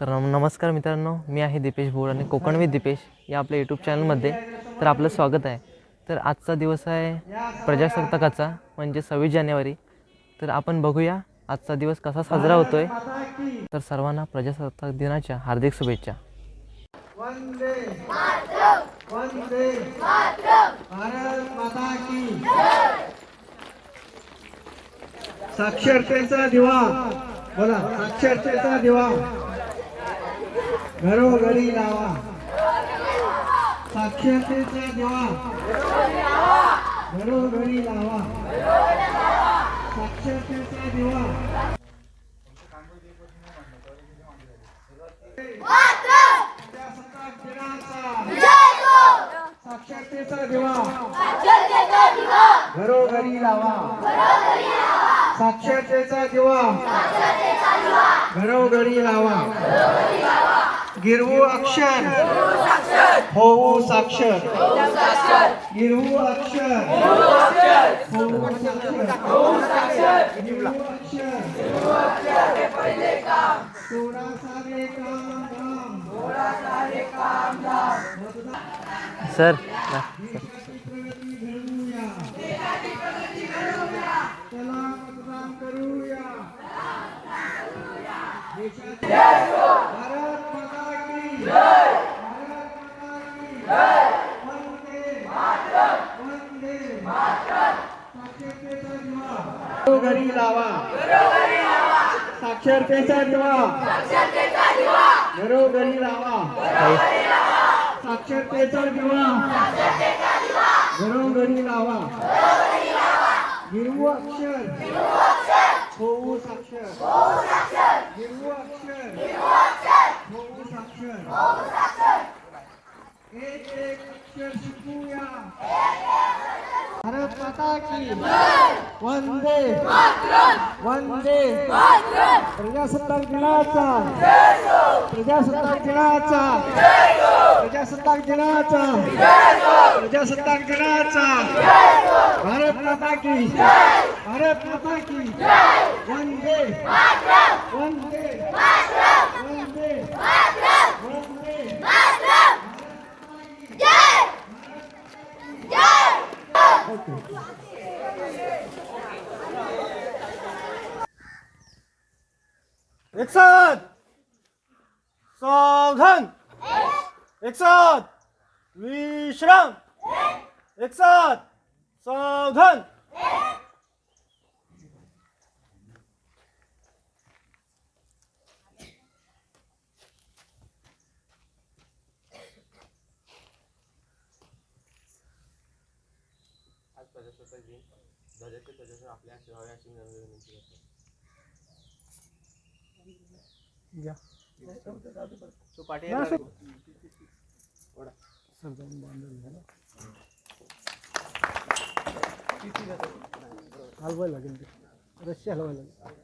तर नमस्कार मित्रांनो मी आहे दीपेश भोड आणि कोकण विथ दीपेश या आपल्या यूट्यूब चॅनलमध्ये तर आपलं स्वागत आहे. तर आजचा दिवस आहे प्रजासत्ताकाचा म्हणजे सव्वीस जानेवारी. तर आपण बघूया आजचा दिवस कसा साजरा होतो आहे तर सर्वांना प्रजासत्ताक दिनाच्या हार्दिक शुभेच्छा. साक्षरतेचा दिवा. बोला साक्षरतेचा दिवा. घरोघरी लावा साक्षरतेचा दिवा घरोघरी लावा साक्षरतेचा दिवा प्रजासत्ताक दिनाचा साक्षरतेचा दिवा घरोघरी लावा साक्षरतेचा दिवा घरोघरी लावा गिरवू अक्षर. होऊ साक्षर. गिरवू अक्षर. होऊ साक्षर. गिरवू अक्षर. सोळा सारे काम धाम. सर प्रगती घडवूया चला मतदान करूया देशाची भारत माता की भारत माता की वंदे वंदे साक्षरतेचा घरी लावा. साक्षरतेचा दिवा. घरोघरी लावा. साक्षरतेचा दिवा. घरोघरी लावा. गिरवू अक्षर. होऊ साक्षर. गिरवू अक्षर. होऊ साक्षर. एक एक अक्षर शिकूया भारत माता की वंदे वंदे प्रजासत्ताक दिनाचा प्रजासत्ताक दिनाचा प्रजासत्ताक दिनाचा प्रजासत्ताक दिनाचा भारत माता की भारत माता की वंदे वंदे वंदे वंदे एक साथ सावधान एक साथ विश्राम एक साथ सावधान आज प्रजासत्ताक दिन ध्वजाचे प्रदर्शन आपल्या सेवावे अशी विनंती करतो तो पाठी हलवायला लागेल ते. रस्सी हलवायला लागेल.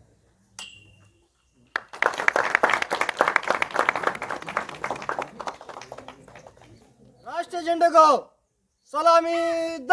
राष्ट्रीय झेंडे को सलामी द.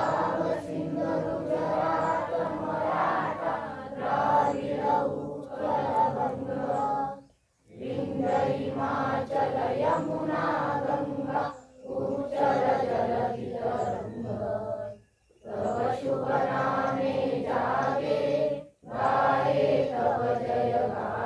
about.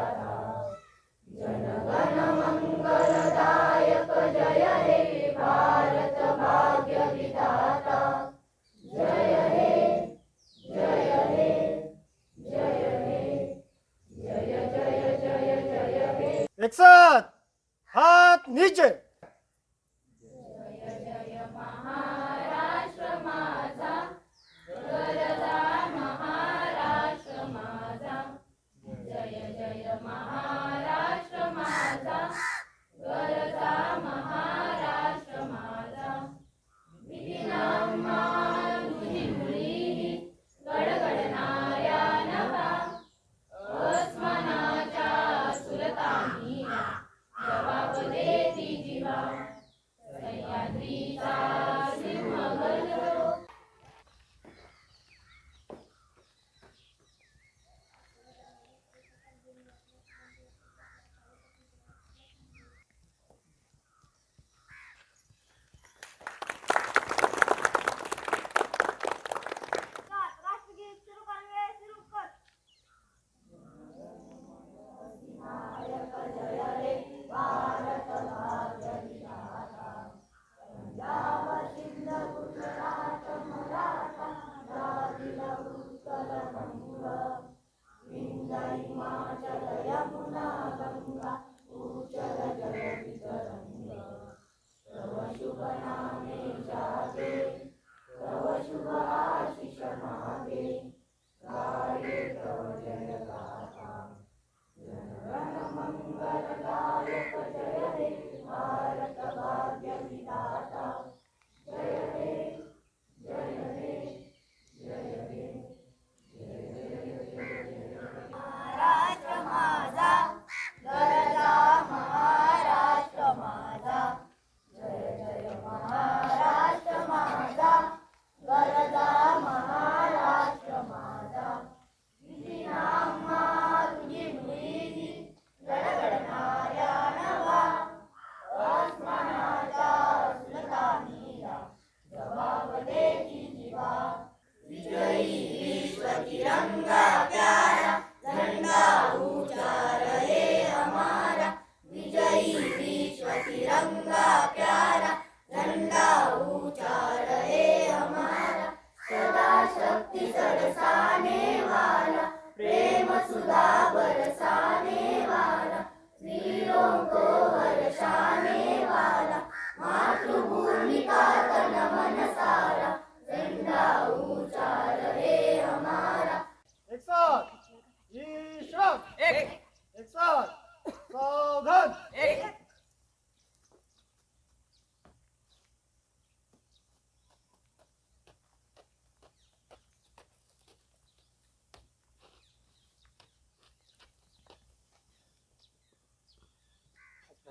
누가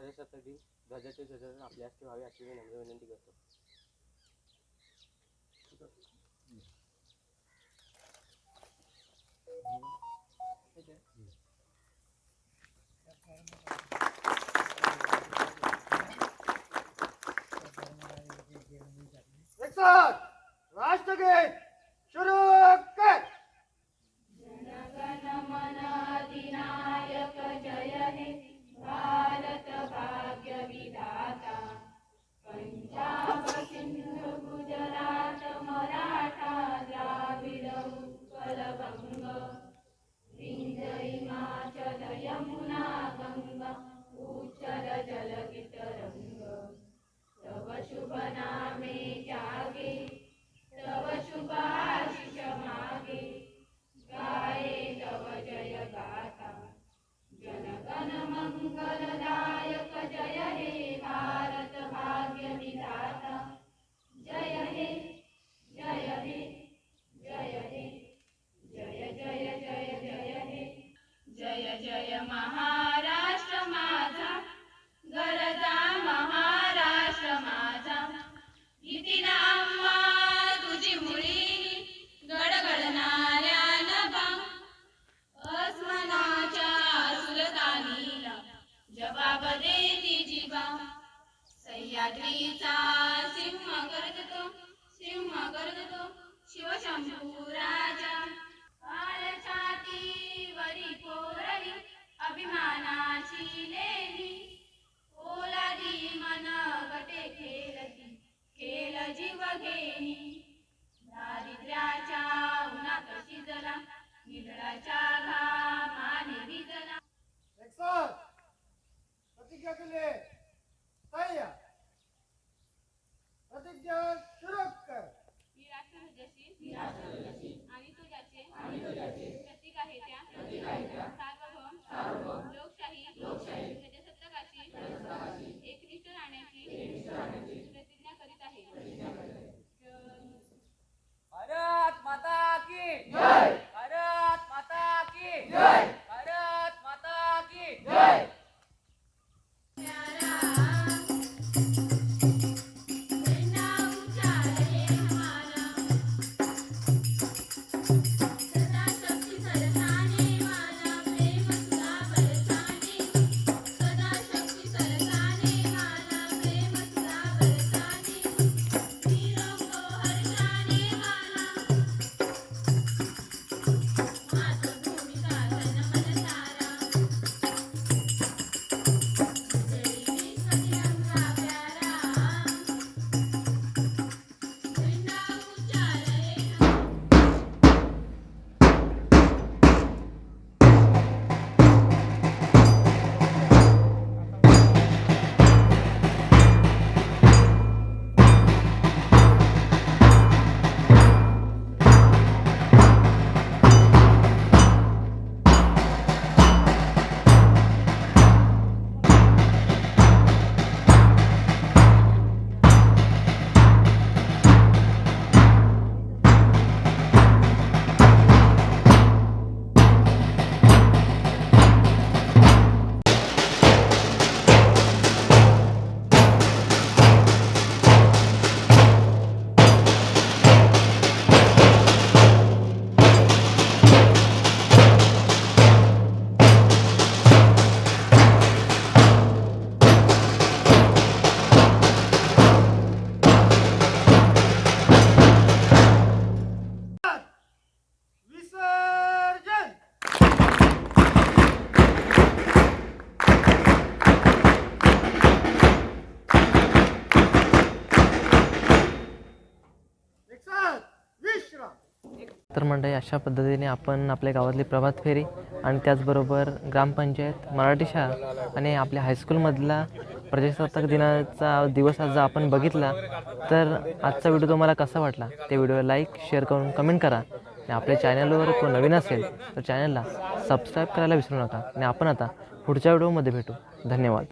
प्रजासत्ताक दिन ध्वजाचे ध्वजारोहण आपल्या हस्ते व्हावे अशी मी नम्र विनंती करतो. एक की मंडळी अशा पद्धतीने आपण आपल्या गावातली प्रभात फेरी आणि त्याचबरोबर ग्रामपंचायत मराठी शाळा आणि आपल्या हायस्कूलमधला प्रजासत्ताक दिनाचा दिवस आज जर आपण बघितला तर आजचा व्हिडिओ तुम्हाला कसा वाटला? ते व्हिडिओ लाईक शेअर करून कमेंट करा. आणि आपल्या चॅनलवर कोण नवीन असेल तर चॅनलला सबस्क्राईब करायला विसरू नका. आणि आपण आता पुढच्या व्हिडिओमध्ये भेटू. धन्यवाद.